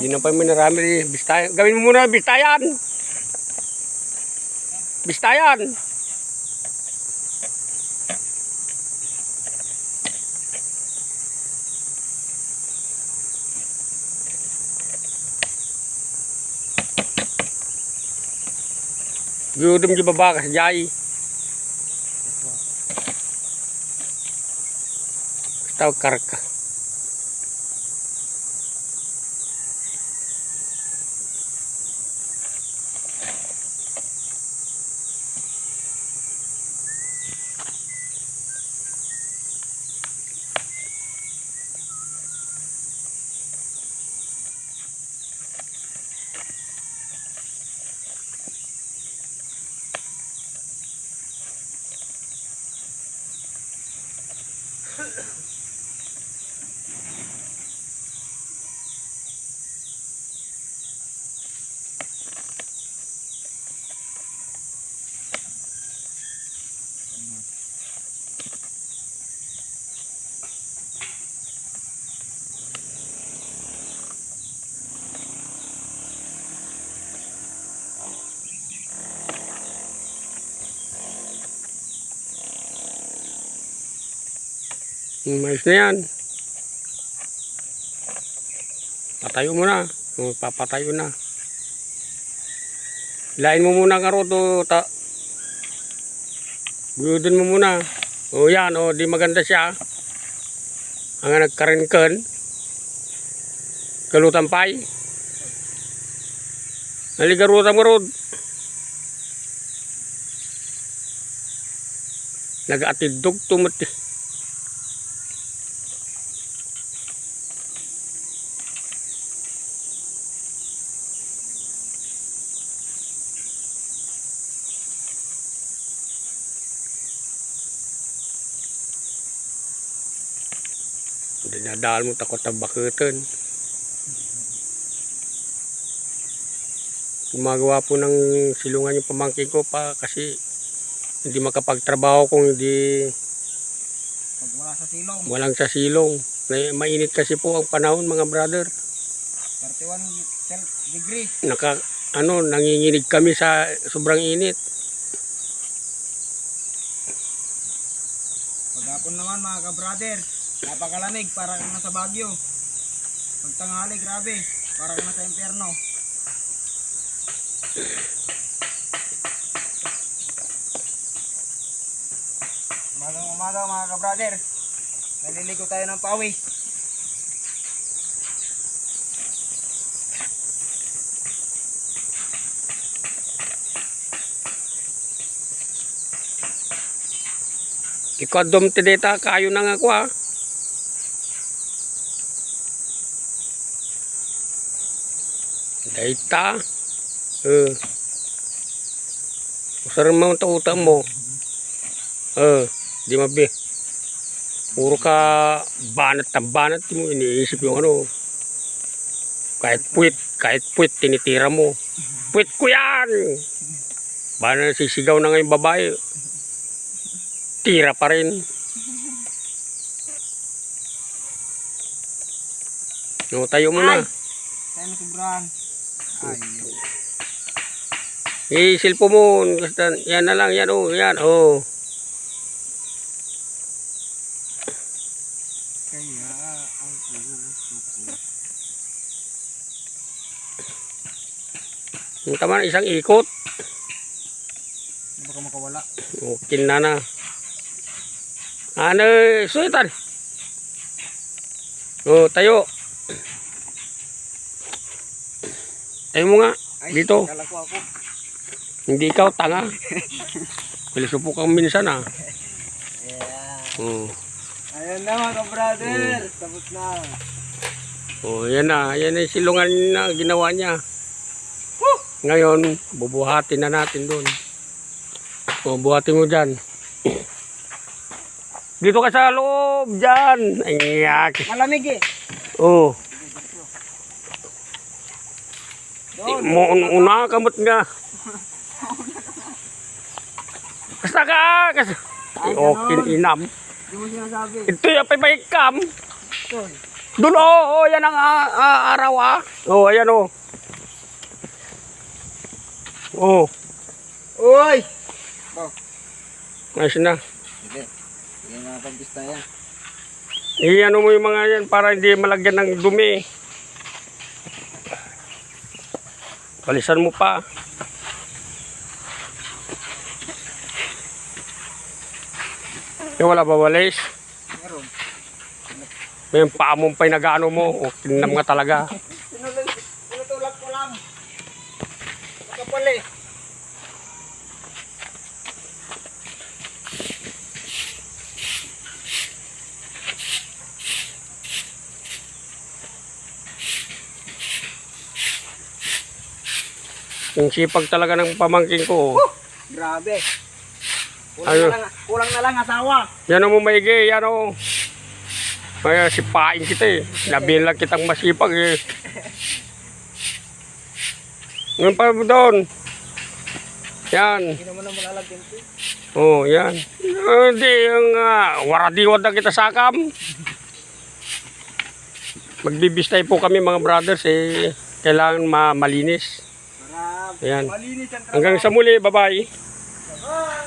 Hindi na pa mo narami. Bistayan. Gawin mo muna bistayan. Bistayan. Gudom di baba ka sa jay. Karka. Mm-hmm. Mais na yan. Patayo mo na. O, papatayo na. Hilain mo muna karoto. Ta Buyudin mo muna. O yan, o di maganda siya. Ang nagkarinkan. Kalutan pay. Naligarutan mo rod. Nag-atidog tumati. Dinadaan mo takot ang bakutan. Gumagawa po ng silungan yung pamangkin ko pa kasi hindi makapagtrabaho kung hindi Pag wala sa silong, walang sa silong. May- Mainit kasi po ang panahon mga brother. 31 cel- degree. Naka, ano, nanginginig kami sa sobrang init. Paghapon naman mga ka-brother, napakalamig para kang nasa Baguio. Pagtanghali, grabe, para kang nasa impyerno. Umagang umaga mga ka-brother, naliligo tayo ng pawis. Ikodom ti data kayo na nga ko ah. Data. Eh. Usar mo ta mo. Eh, di mabi. Puro ka banat na banat mo iniisip yung ano. Kahit puwit, kahit puwit tinitira mo. Puwit ko yan! Bana sisigaw na nga yung babae. Tira pa rin. No, tayo muna. Tayo na sobrahan. Ay, Eh, silpo mo. Yan na lang. Yan, oh. Yan, oh. kaya ang puso ko. Yung tama na, isang ikot. Hindi baka makawala. Okay na na. Ano, suitan. Oh, tayo. Tayo mo nga. Ay, Dito. ako. Hindi ikaw, tanga. Pilisupo kang minsan, ah. Yeah. Oh. Ayan na mga brother, tapos na. Oh, yan na. Yan na yung silungan na ginawa niya. Ngayon, bubuhatin na natin doon. O, buhatin mo dyan. Dito ka sa loob, dyan. Ayak. Malamig eh. Oh, Doon. Mo una kamot nga. Basta ka, kasi. Okay, inam. Hindi mo sinasabi. Ito yung pipahikam. Doon. Doon, oh, oh, yan ang ah, araw, ah. Oh, ayan, oh. Oh, Uy! ayos na. Hindi. Hindi nga pagpista yan. Iyan mo yung mga yan para hindi malagyan ng dumi. Palisan mo pa. Yung wala ba walis? Meron. May paa mo pa yung nag-ano mo. O, tinam nga talaga. Sinulog. Sinutulak ko lang. Kapal Yung sipag talaga ng pamangking ko. oh. Grabe. Kulang Ayun. na lang, kulang na lang asawa. Yan mo maigi, yan o. Kaya sipain kita eh. Nabilang kitang masipag eh. Ngayon pa mo doon. Yan. Eh. Oh, yan. Ah, Hindi, yung uh, waradiwad na kita sakam. Magbibistay po kami mga brothers eh. Kailangan ma malinis. Ayan. Hanggang sa muli, bye-bye.